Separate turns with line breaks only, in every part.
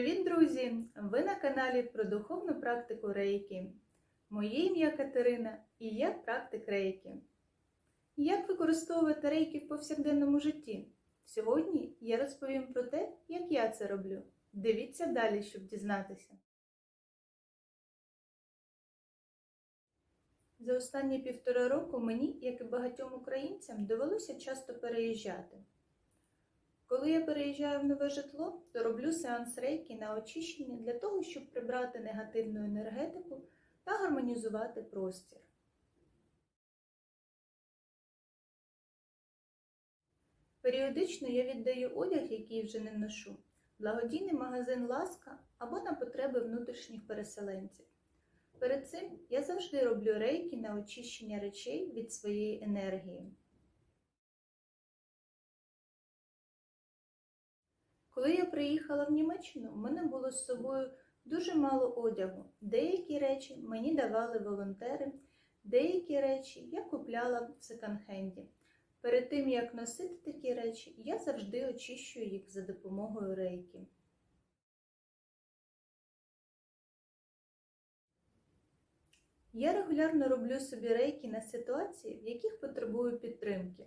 Привіт, друзі! Ви на каналі про духовну практику рейки. Моє ім'я Катерина і я практик рейки. Як використовувати рейки в повсякденному житті? Сьогодні я розповім про те, як я це роблю. Дивіться далі, щоб дізнатися. За останні півтора року мені, як і багатьом українцям, довелося часто переїжджати. Коли я переїжджаю в нове житло, то роблю сеанс рейки на очищення для того, щоб прибрати негативну енергетику та гармонізувати простір. Періодично я віддаю одяг, який вже не ношу, благодійний магазин Ласка або на потреби внутрішніх переселенців. Перед цим я завжди роблю рейки на очищення речей від своєї енергії. Коли я приїхала в Німеччину, в мене було з собою дуже мало одягу. Деякі речі мені давали волонтери, деякі речі я купляла в секонд-хенді. Перед тим, як носити такі речі, я завжди очищую їх за допомогою рейки. Я регулярно роблю собі рейки на ситуації, в яких потребую підтримки.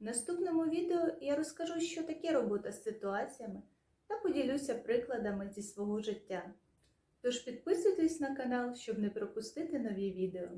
В наступному відео я розкажу, що таке робота з ситуаціями та поділюся прикладами зі свого життя. Тож підписуйтесь на канал, щоб не пропустити нові відео.